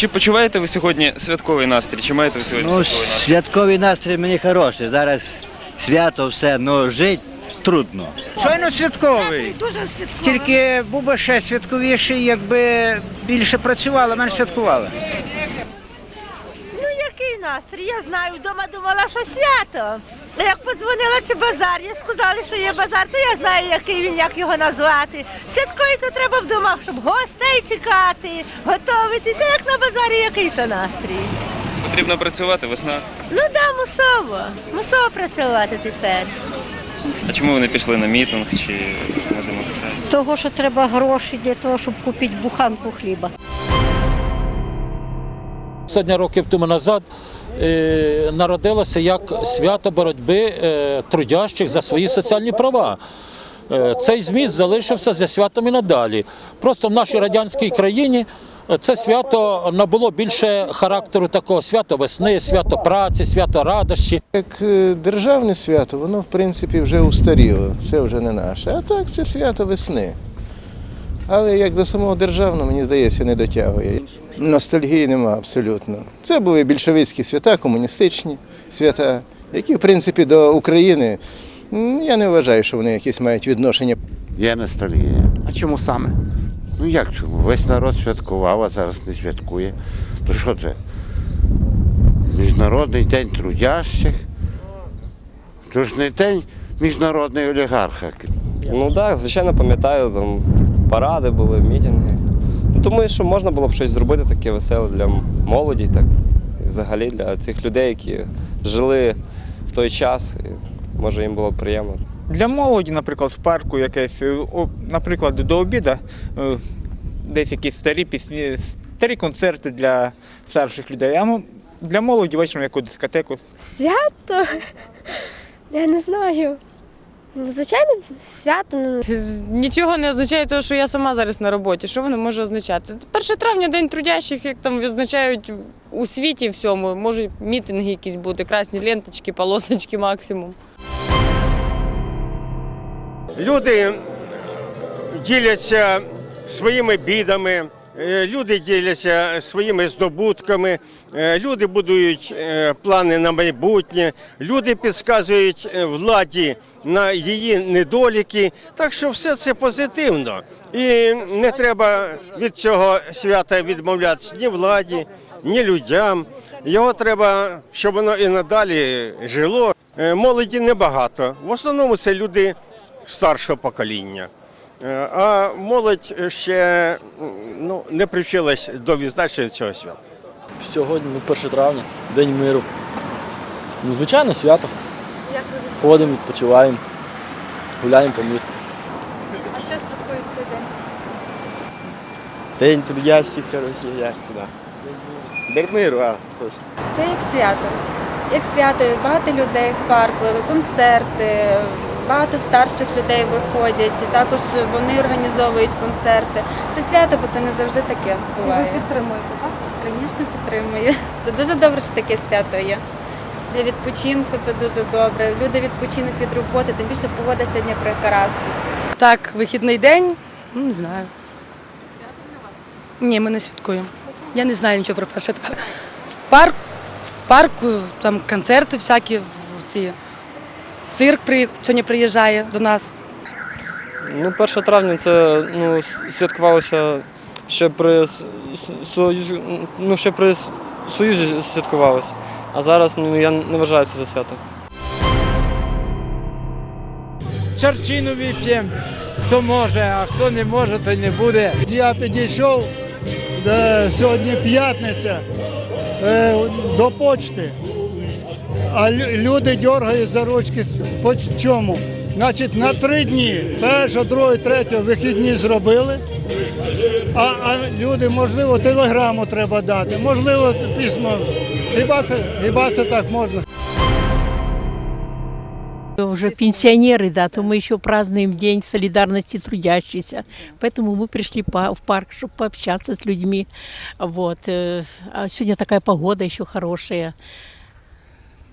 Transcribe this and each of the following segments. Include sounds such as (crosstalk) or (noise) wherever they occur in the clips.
чи почуваєте ви сьогодні святковий настрій? Чи маєте ви сьогодні Ну, святковий настрій? святковий настрій мені хороший. Зараз свято все, ну жити трудно. Щойно святковий. Дуже святково. Тільки був би ще святковіший, якби більше працювали, менш святкували. Настрій? Я знаю, вдома думала, що свято. А Як подзвонила чи базар, я сказали, що є базар, то я знаю, який він, як його назвати. Святковий то треба вдома, щоб гостей чекати, готуватися, як на базарі, який то настрій. Потрібно працювати, весна. Ну да, мусово. Мусово працювати тепер. А чому ви не пішли на мітинг чи на демонстрацію? Того, що треба гроші для того, щоб купити буханку хліба. Сьогодні років тому назад е, народилося як свято боротьби е, трудящих за свої соціальні права. Е, Цей зміст залишився за святом і надалі. Просто в нашій радянській країні це свято набуло більше характеру такого свято весни, свято праці, свято радощі. Як державне свято, воно в принципі вже устаріло, це вже не наше. А так це свято весни. Але як до самого державного, мені здається, не дотягує. Ностальгії нема абсолютно. Це були більшовицькі свята, комуністичні свята, які, в принципі, до України я не вважаю, що вони якісь мають відношення. Є ностальгія. А чому саме? Ну як чому? Весь народ святкував, а зараз не святкує. То що це? Міжнародний день трудящих. То ж не день міжнародної олігарха. Ну так, звичайно, пам'ятаю, там паради були, мітинги. Ну, Думаю, що можна було б щось зробити таке веселе для молоді, так, і взагалі для цих людей, які жили в той час. І, може, їм було б приємно. Для молоді, наприклад, в парку якесь, е, наприклад, до обіду е, десь якісь старі пісні, старі концерти для старших людей. А для молоді вечором яку дискотеку. Свято? Я не знаю. Звичайно, свято. Ну, Нічого не означає того, що я сама зараз на роботі. Що воно може означати? 1 травня день трудящих, як там відзначають у світі всьому. Можуть мітинги якісь бути, красні ленточки, полосочки максимум. Люди діляться своїми бідами, люди діляться своїми здобутками, е, люди будують е, плани на майбутнє, люди підказують е, владі на її недоліки. Так що все це позитивно. І не треба від цього свята відмовлятися ні владі, ні людям. Його треба, щоб воно і надалі жило. Е, Молоді небагато. В основному це люди старшого покоління. Е, А молодь ще ну, не привчилась до відзначення цього свята. Сьогодні, ну, 1 травня, День миру. Ну, звичайно, свято. як ви Ходимо, відпочиваємо, гуляємо по місту. А що святкують цей день? День трудящих, коротше, як сюди. День миру, а, точно. Це як свято. Як свято, багато людей в парку, концерти, багато старших людей виходять. І також вони організовують концерти. Це свято, бо це не завжди таке буває. ви підтримуєте, так? Звісно, підтримую. Це дуже добре, що таке свято є. Для відпочинку це дуже добре. Люди відпочинуть від роботи, тим більше погода сьогодні прекрасна. Так, вихідний день, ну не знаю. Це свято для вас? Ні, ми не святкуємо. Я не знаю нічого про перше парк, в парку там концерти всякі, в ці. Цирк при, сьогодні приїжджає до нас. Ну, 1 травня це ну, святкувалося ще при Союзі, ну, ще при Союзі святкувалося. А зараз ну, я не вважаю це за свято. Чарчину вип'ємо, хто може, а хто не може, то не буде. Я підійшов сьогодні п'ятниця е, до почти, а люди дергають за ручки. По чому? Значить, на три дні, перше, друге, третє, вихідні зробили. А а люди, можливо, телеграму треба дати, можливо, письмо. Хіба це, хіба це так можна? Уже пенсионеры, да, то мы еще празднуем День солидарности трудящихся. Поэтому мы пришли по, в парк, чтобы пообщаться с людьми. Вот. Е, а сегодня такая погода еще хорошая.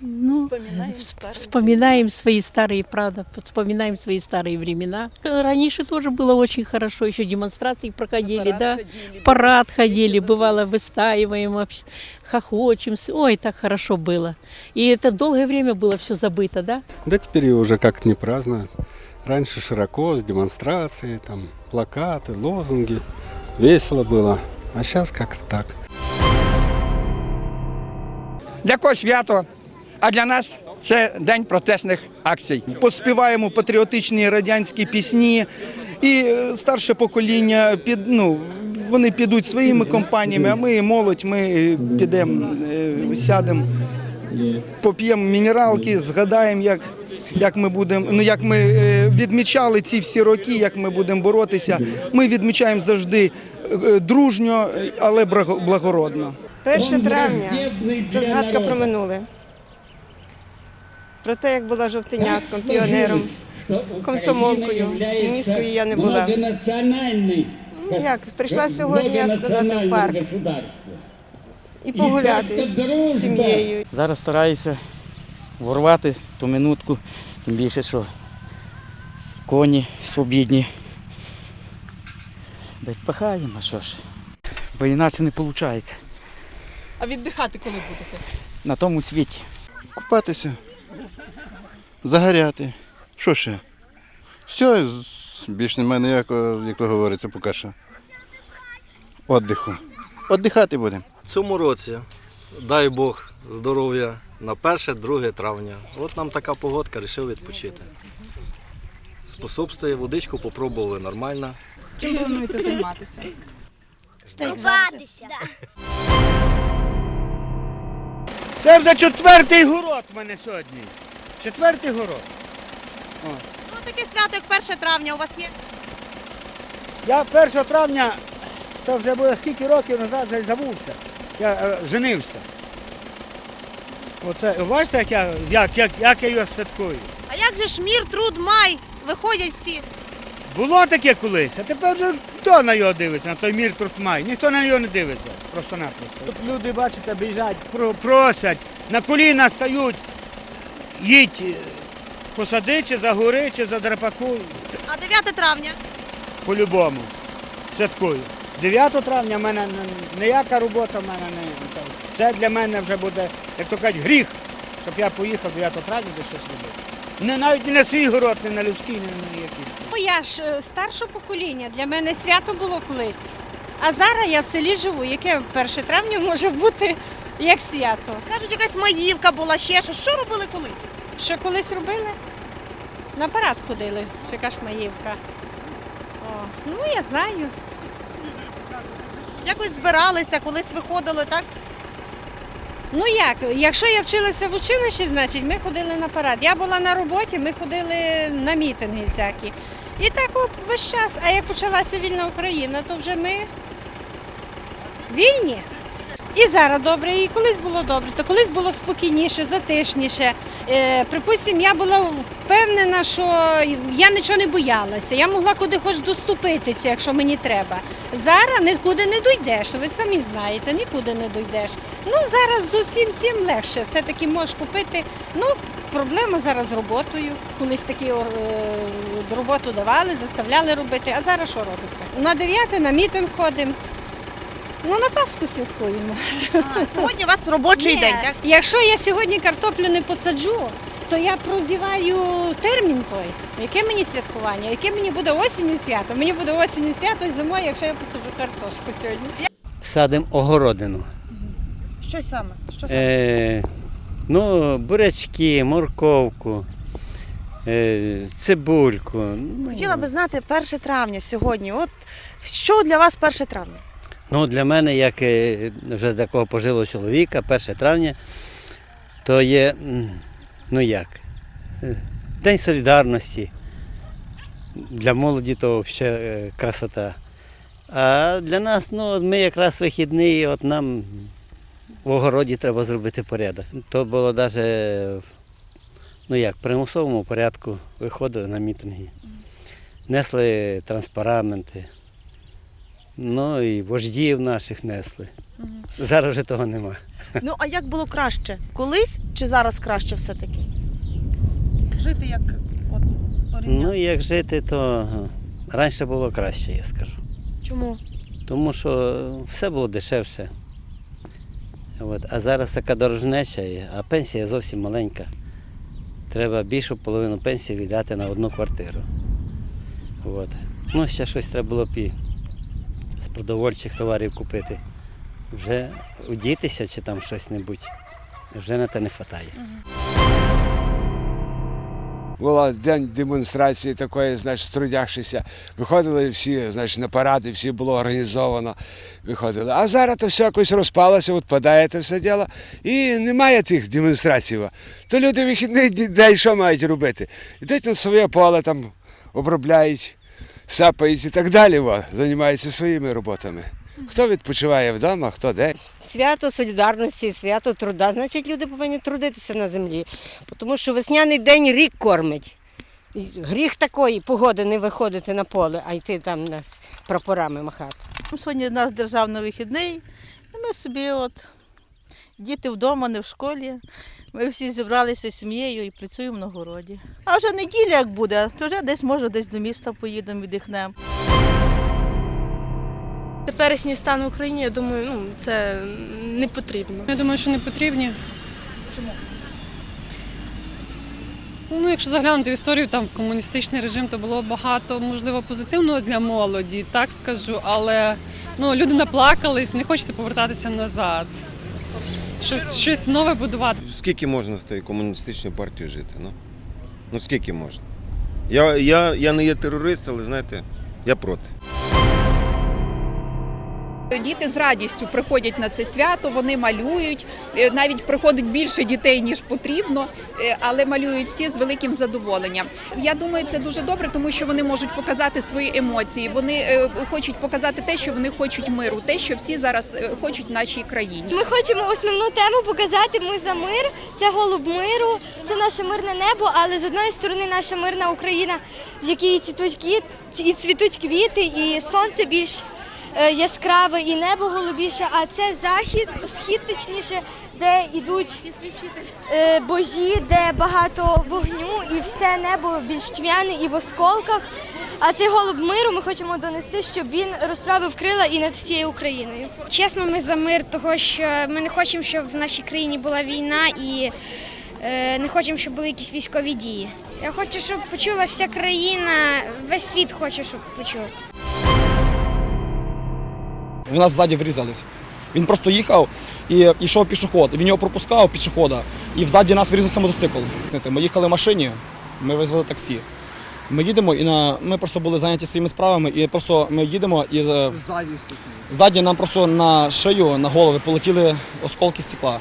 Як ви святкуєте? 1 травня? Як свято? Як свято? Багато людей в парку, концерти, також вони організовують концерти. Це свято, бо це не завжди таке буває. Вот. э, А сегодня такая погода еще хорошая. Ну, вс- вспоминаем свои старые, правда, вспоминаем свои старые времена. Раньше тоже было очень хорошо, еще демонстрации проходили, да, парад ходили, бывало выстаиваем, вообще, хохочем, с- ой, так хорошо было. И это долгое время было все забыто, да? Да теперь уже как-то не празднуют. Раньше широко, с демонстрацией, там, плакаты, лозунги. Весело было. А сейчас как-то так. Для когось свято, А для нас це день протестних акцій. поспіваємо патріотичні радянські пісні, і е, старше покоління під ну. Вони підуть своїми компаніями, а ми, молодь, ми підемо, е, сядемо, поп'ємо мінералки, згадаємо, як, як ми будемо, ну як ми е, відмічали ці всі роки, як ми будемо боротися. Ми відмічаємо завжди е, дружньо, е, але благо- благородно. 1 травня це згадка про минуле. Про те, як була жовтенятком, піонером, комсомолкою. Міською я не була. Ну, Як, прийшла сьогодні, як сказати, в парк. І погуляти з сім'єю. Зараз стараюся ворвати ту минутку, тим більше, що коні свобідні. Да й пахаємо, а що ж. Бо іначе не виходить А віддихати коли будете? на тому світі. Купатися, загоряти. Що ще? Все, з- більш немає ніякого, як то говориться, поки що. Отдиху. Отдихати будемо. цьому році, дай Бог здоров'я, на 1-2 травня. От нам така погодка, вирішив відпочити. Способствує водичку, попробували нормально. Чим плануєте займатися? Купатися. Це вже четвертий город в мене сьогодні. Четвертий город. Ну, таке свято, як 1 травня, у вас є? Я 1 травня, то вже було скільки років назад вже й забувся. Я е, женився. Оце, бачите, як я, як, як, як я його святкую? А як же ж мір, труд, май? Виходять всі. Було таке колись, а тепер вже хто на його дивиться, на той мір Туркмай? Ніхто на нього не дивиться, просто-напросто. Тут люди, бачите, біжать, про- просять, на коліна стають, їдь, е, посади, чи загори, чи задрапакуй, А 9 травня? по-любому, святкую. 9 травня в мене ніяка робота в мене не це. Це для мене вже буде, як то кажуть, гріх, щоб я поїхав 9 травня десь щось робити. Не навіть не на свій город, не на людський, не на який. Ну, я ж е, старше покоління, для мене свято було колись. А зараз я в селі живу, яке 1 травня може бути як свято. Кажуть, якась маївка була, ще щось. Що робили колись? Що колись робили? На парад ходили, що яка ж маївка. О, ну я знаю. Якось збиралися, колись виходили, так? Ну як, якщо я вчилася в училищі, значить ми ходили на парад. Я була на роботі, ми ходили на мітинги всякі. І так весь час. А як почалася вільна Україна, то вже ми вільні. І зараз добре, і колись було добре, то колись було спокійніше, затишніше. Е, припустимо, я була впевнена, що я нічого не боялася. Я могла куди хоч доступитися, якщо мені треба. Зараз нікуди не дійдеш, ви самі знаєте, нікуди не дійдеш. Ну зараз з усім цим легше. Все-таки можеш купити. Ну, проблема зараз з роботою. Колись такі е, роботу давали, заставляли робити, а зараз що робиться? На 9 на мітинг ходимо. Ну, на Пасху святкуємо. сьогодні у вас робочий Ні, день, так? Якщо я сьогодні картоплю не посаджу, то я прозіваю термін той. Яке мені святкування? Яке мені буде осінню свято? Мені буде осінню свято і зимою, якщо я посаджу картошку сьогодні. Садимо огородину. Що саме? Що саме? Е, ну, бурячки, морковку, е, цибульку. Ну, Хотіла би знати 1 травня сьогодні. От що для вас 1 травня? Ну, для мене, як е, вже такого пожилого чоловіка, 1 травня, то є, ну як, е, День солідарності. Для молоді то ще красота. А для нас, ну, ми якраз вихідний, от нам в огороді треба зробити порядок. То було навіть, ну як, в примусовому порядку виходили на мітинги, несли транспараменти. Ну і вождів наших несли. Зараз вже того нема. Ну а як було краще? Колись чи зараз краще все-таки? Жити як от Ну, як жити, то раніше було краще, я скажу. чому? Тому що все було дешевше. От. А зараз така дорожнеча, а пенсія зовсім маленька. Треба більшу половину пенсії віддати на одну квартиру. От. Ну, ще щось треба було б і з продовольчих товарів купити. Вже удітися чи там щось небудь. Вже на те не вистачає. Була день демонстрації такої, значить, трудящихся. Виходили всі, значить, на паради, всі було організовано. Виходили. А зараз то все якось розпалося, відпадає це все діло. І немає тих демонстрацій. То люди вихідний день що мають робити? Йдуть на своє поле, там обробляють, сапають і так далі. Во, займаються своїми роботами. Хто відпочиває вдома, хто де. Свято солідарності, свято труда. Значить, люди повинні трудитися на землі. Тому що весняний день рік кормить. Гріх такої погоди не виходити на поле, а йти там на- прапорами махати. Сьогодні у нас державний вихідний, і ми собі от діти вдома, не в школі. Ми всі зібралися з сім'єю і працюємо на городі. А вже неділя як буде, то вже десь може десь до міста поїдемо, віддихнемо. Теперішній стан в Україні, я думаю, ну це не потрібно. Я думаю, що не потрібні. Чому? Ну, якщо заглянути в історію, там в комуністичний режим, то було багато, можливо, позитивного для молоді, так скажу, але ну, люди наплакались, не хочеться повертатися назад. Щось, щось нове будувати. Скільки можна з тою комуністичною партією жити? Ну, ну скільки можна? Я, я, я не є терорист, але знаєте, я проти. Діти з радістю приходять на це свято, вони малюють. Е, Навіть приходить більше дітей, ніж потрібно, е, але малюють всі з великим задоволенням. Я думаю, це дуже добре, тому що вони можуть показати свої емоції. Вони е, хочуть показати те, що вони хочуть миру, те, що всі зараз хочуть в нашій країні. Ми хочемо основну тему показати. Ми за мир. Це голуб миру, це наше мирне небо. Але з одної сторони наша мирна Україна, в якій цвітуть і цвітуть квіти, і сонце більш яскраве, і небо голубіше. А це захід, схід точніше, де йдуть е, божі, де багато вогню, і все небо більш тьмяне і в осколках. А цей голуб миру ми хочемо донести, щоб він розправив крила і над всією Україною. Чесно, ми за мир, того що ми не хочемо, щоб в нашій країні була війна і е, не хочемо, щоб були якісь військові дії. Я хочу, щоб почула вся країна, весь світ хоче, щоб почув. В нас ззаді врізались. Він просто їхав і йшов пішоход. Він його пропускав пішохода, і взаді нас врізався мотоцикл. Ми їхали в машині, ми визвали таксі. Ми їдемо і на ми просто були зайняті своїми справами, і просто ми їдемо і е, ззаді нам просто на шию, на голови полетіли осколки стекла.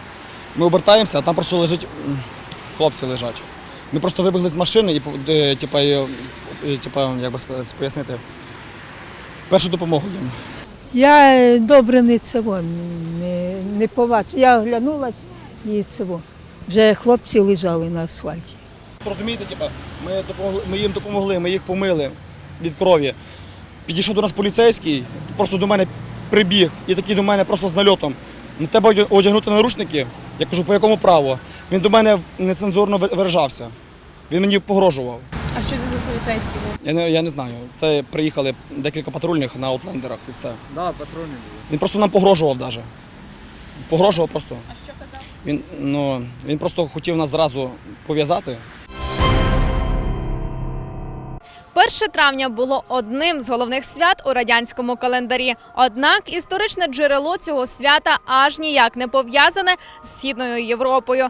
Ми обертаємося, а там просто лежить хлопці лежать. Ми просто вибігли з машини і е, типа, і, і, типа, як би сказати, пояснити, першу допомогу їм. Я е, добре не цього не, не побачила. Я оглянулась і цього. Вже хлопці лежали на асфальті. Розумієте, типа, ми, допомогли, ми їм допомогли, ми їх помили від крові. Підійшов до нас поліцейський, просто до мене прибіг і такий до мене просто з нальотом. На тебе одягнути наручники. Я кажу, по якому праву? Він до мене нецензурно виражався. Він мені погрожував. А що поліцейський був? Я не, я не знаю. Це приїхали декілька патрульних на аутлендерах і все. Да, патрульні були. Він просто нам погрожував навіть. Погрожував просто. А що казав? Він, ну, він просто хотів нас зразу пов'язати. 1 травня було одним з головних свят у радянському календарі. Однак історичне джерело цього свята аж ніяк не пов'язане з східною Європою.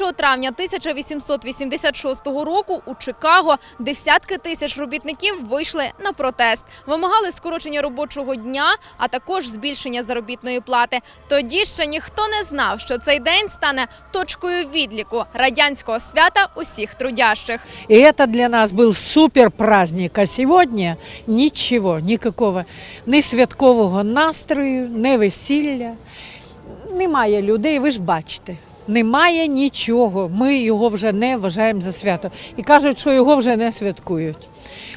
1 травня 1886 року у Чикаго десятки тисяч робітників вийшли на протест, вимагали скорочення робочого дня, а також збільшення заробітної плати. Тоді ще ніхто не знав, що цей день стане точкою відліку радянського свята усіх трудящих. И это для нас был супер праздник. А сегодня ничего, никакого ні святкового настрою, ні весілля. Немає людей, ви ж бачите. Немає нічого. Ми його вже не вважаємо за свято. І кажуть, що його вже не святкують.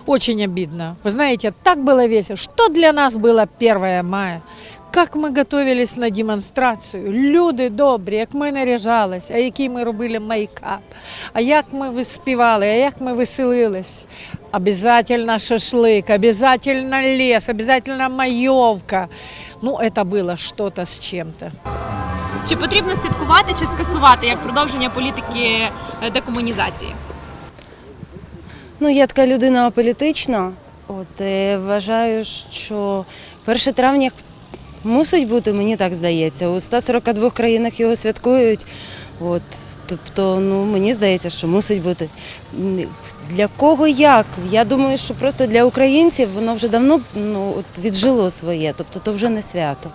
Очень обидно. Вы знаете, так было весело. Что для нас было 1 мая? Как ми готувалися на демонстрацію, люди добрі, як ми наряжались, а який ми робили мейкап, а як ми виспівали, а як ми веселились. Обязательно шашлик, обязательно лес, обязательно маевка. Ну, это было что-то с чем-то. Чи потрібно святкувати чи скасувати як продовження політики е, декомунізації? Ну, я така людина аполітична. От е, вважаю, що 1 травня мусить бути, мені так здається. У 142 країнах його святкують. От, тобто, ну мені здається, що мусить бути. Для кого як? Я думаю, що просто для українців воно вже давно ну, от, віджило своє, тобто то вже не свято.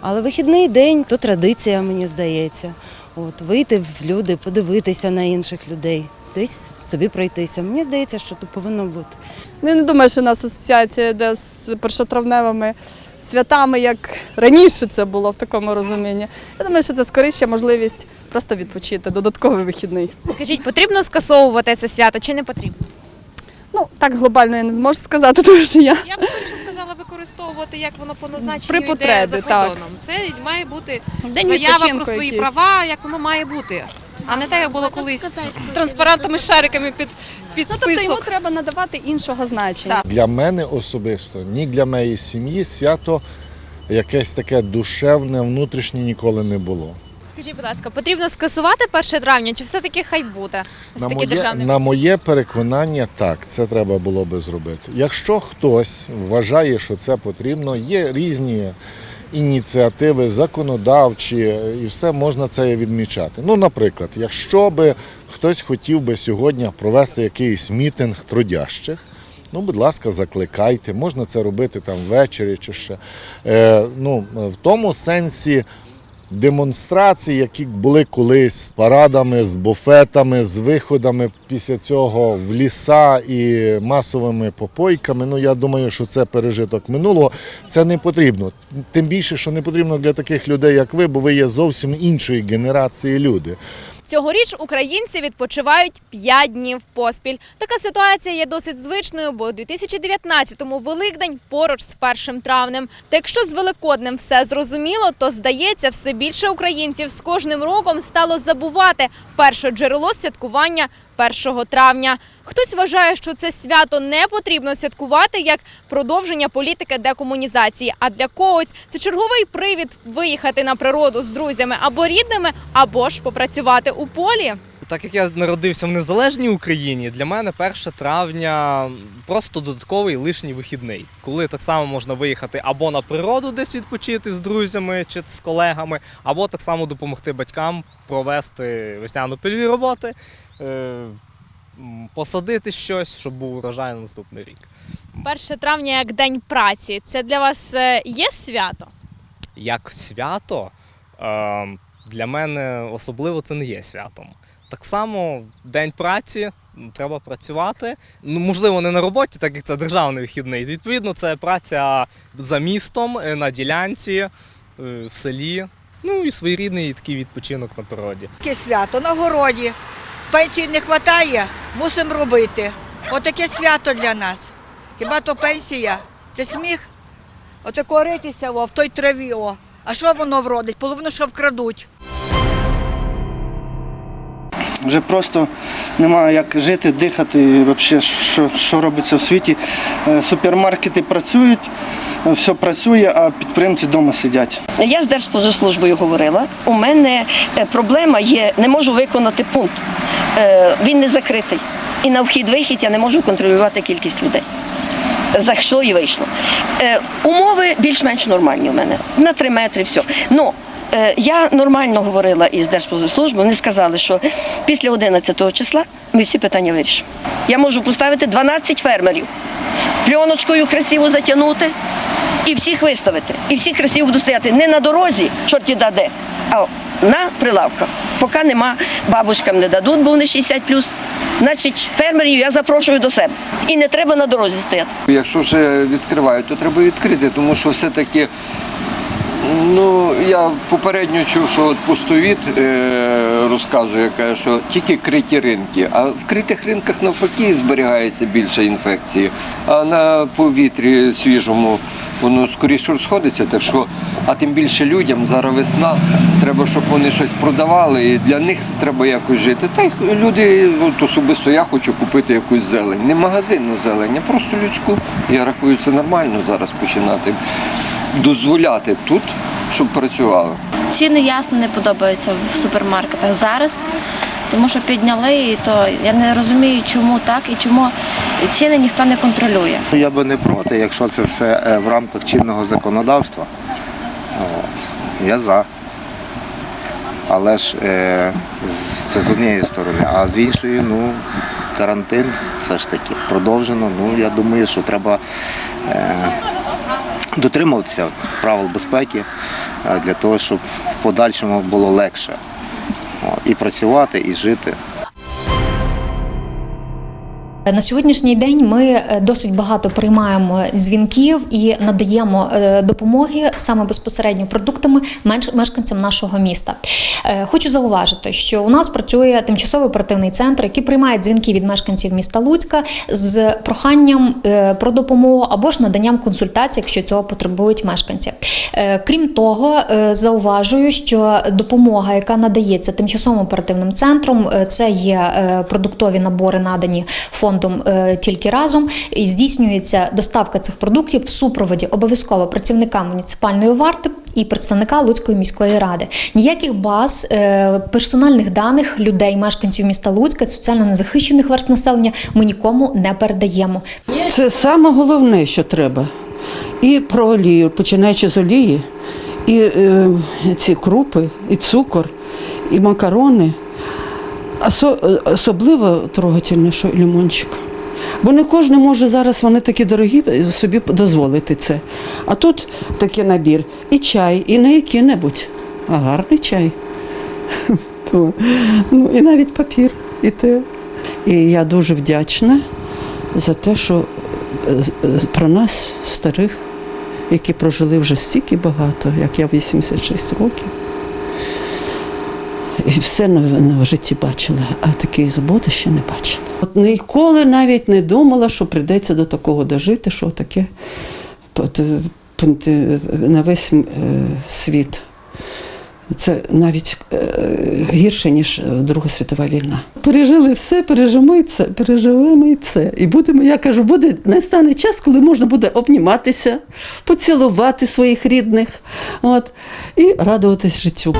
Але вихідний день то традиція, мені здається. От, вийти в люди, подивитися на інших людей, десь собі пройтися. Мені здається, що то повинно бути. Ну, я не думаю, що у нас асоціація йде з першотравневими святами, як раніше це було в такому розумінні. Я думаю, що це скоріше можливість просто відпочити, додатковий вихідний. Скажіть, потрібно скасовувати це свято чи не потрібно? Ну, так глобально я не зможу сказати, (laughs) тому що я. Я б скоріше сказала використовувати, як воно по назначенню При йде потребі, за так. кордоном. Це має бути День заява відпочинку про свої якийсь. права, як воно має бути. А не так, як було колись з транспарантами, з шариками під, під Ну, тобто йому треба надавати іншого значення. Для мене особисто, ні для моєї сім'ї свято якесь таке душевне, внутрішнє ніколи не було. Скажіть, будь ласка, потрібно скасувати 1 травня, чи все-таки хай буде? Ось На такий моє, державний. на моє переконання, так, це треба було би зробити. Якщо хтось вважає, що це потрібно, є різні ініціативи, законодавчі, і все можна це відмічати. Ну, наприклад, якщо би хтось хотів би сьогодні провести якийсь мітинг трудящих. Ну, будь ласка, закликайте, можна це робити там ввечері чи ще. Е, ну, в тому сенсі демонстрації, які були колись з парадами, з буфетами, з виходами після цього в ліса і масовими попойками. Ну, я думаю, що це пережиток минулого. Це не потрібно. Тим більше, що не потрібно для таких людей, як ви, бо ви є зовсім іншої генерації люди. Цьогоріч українці відпочивають 5 днів поспіль. Така ситуація є досить звичною, бо у 2019-му Великдень поруч з 1 травнем. Та якщо з Великоднем все зрозуміло, то здається, все більше українців з кожним роком стало забувати перше джерело святкування 1 травня. Хтось вважає, що це свято не потрібно святкувати як продовження політики декомунізації. А для когось це черговий привід виїхати на природу з друзями або рідними, або ж попрацювати у полі. Так як я народився в незалежній Україні, для мене 1 травня просто додатковий лишній вихідний, коли так само можна виїхати або на природу десь відпочити з друзями чи з колегами, або так само допомогти батькам провести весняну пільові роботи, посадити щось, щоб був урожай на наступний рік. 1 травня як день праці. Це для вас е, є свято? Як свято, е, для мене особливо це не є святом. Так само день праці, треба працювати. Ну, можливо, не на роботі, так як це державний вихідний. Відповідно, це праця за містом, е, на ділянці, е, в селі. Ну і своєрідний такий відпочинок на природі. Таке свято на городі. Пенсії не вистачає, мусимо робити. Отаке свято для нас. Хіба то пенсія? Це сміх? Отако ритися о, в той траві. О. А що воно вродить? Половину, що вкрадуть. Вже просто немає як жити, дихати, і взагалі, що, що робиться в світі. Е, Супермаркети працюють, все працює, а підприємці вдома сидять. Я з Держспоживслужбою говорила. У мене е, проблема є, не можу виконати пункт. Е, Він не закритий. І на вхід-вихід я не можу контролювати кількість людей. Зайшло і вийшло. Е, Умови більш-менш нормальні у мене. На 3 метри все. Е, я нормально говорила із Держспоживслужби, вони сказали, що після 11 числа ми всі питання вирішимо. Я можу поставити 12 фермерів, пленочкою красиво затягнути і всіх виставити. І всі красиво будуть стояти не на дорозі, чорті даде, а на прилавках. Поки нема, бабушкам не дадуть, бо вони 60 Значить, фермерів я запрошую до себе. І не треба на дорозі стояти. Якщо вже відкривають, то треба відкрити, тому що все-таки Ну, я попередньо чув, що от пустовід е, розказує, каже, що тільки криті ринки, а в критих ринках навпаки зберігається більше інфекції, а на повітрі свіжому воно скоріше розходиться. Так що, а тим більше людям зараз весна, треба, щоб вони щось продавали, і для них треба якось жити. Та й люди, от особисто я хочу купити якусь зелень, не магазинну зелень, а просто людську. Я рахую, це нормально зараз починати дозволяти тут, щоб працювало. Ціни ясно не подобаються в супермаркетах зараз, тому що підняли, і то я не розумію, чому так і чому ціни ніхто не контролює. Я би не проти, якщо це все е, в рамках чинного законодавства. Я за. Але ж це з однієї сторони, а з іншої, ну, карантин все ж таки продовжено. Ну, я думаю, що треба е, дотримуватися правил безпеки е, для того, щоб в подальшому було легше і працювати, і жити. На сьогоднішній день ми е, досить багато приймаємо дзвінків і надаємо е, допомоги саме безпосередньо продуктами мешканцям нашого міста. Е, Хочу зауважити, що у нас працює тимчасовий оперативний центр, який приймає дзвінки від мешканців міста Луцька з проханням про допомогу або ж наданням консультацій, якщо цього потребують мешканці. Крім того, зауважую, що допомога, яка надається тимчасовим оперативним центром, це є продуктові набори, надані фондом е, тільки разом. І здійснюється доставка цих продуктів в супроводі обов'язково працівника муніципальної варти. І представника Луцької міської ради ніяких баз е, персональних даних людей, мешканців міста Луцька, соціально незахищених верст населення ми нікому не передаємо. Це саме головне, що треба. І про олію, починаючи з олії, і е, ці крупи, і цукор, і макарони. Осо- особливо трогательне, що лимончик. Бо не кожен може зараз, вони такі дорогі, собі дозволити це. А тут такий набір. І чай, і не який-небудь, а гарний чай. (laughs) Ну, і навіть папір, і те. І я дуже вдячна за те, що е, е, про нас, старих, які прожили вже стільки багато, як я 86 років. І все на житті бачила, а такої згоди ще не бачила. От ніколи навіть не думала, що прийдеться до такого дожити, що таке на весь е, світ. Це навіть е, гірше, ніж Друга світова війна. Пережили все, пережимо і це, переживемо і це. І будемо, я кажу, буде настане час, коли можна буде обніматися, поцілувати своїх рідних от, і радуватись життю.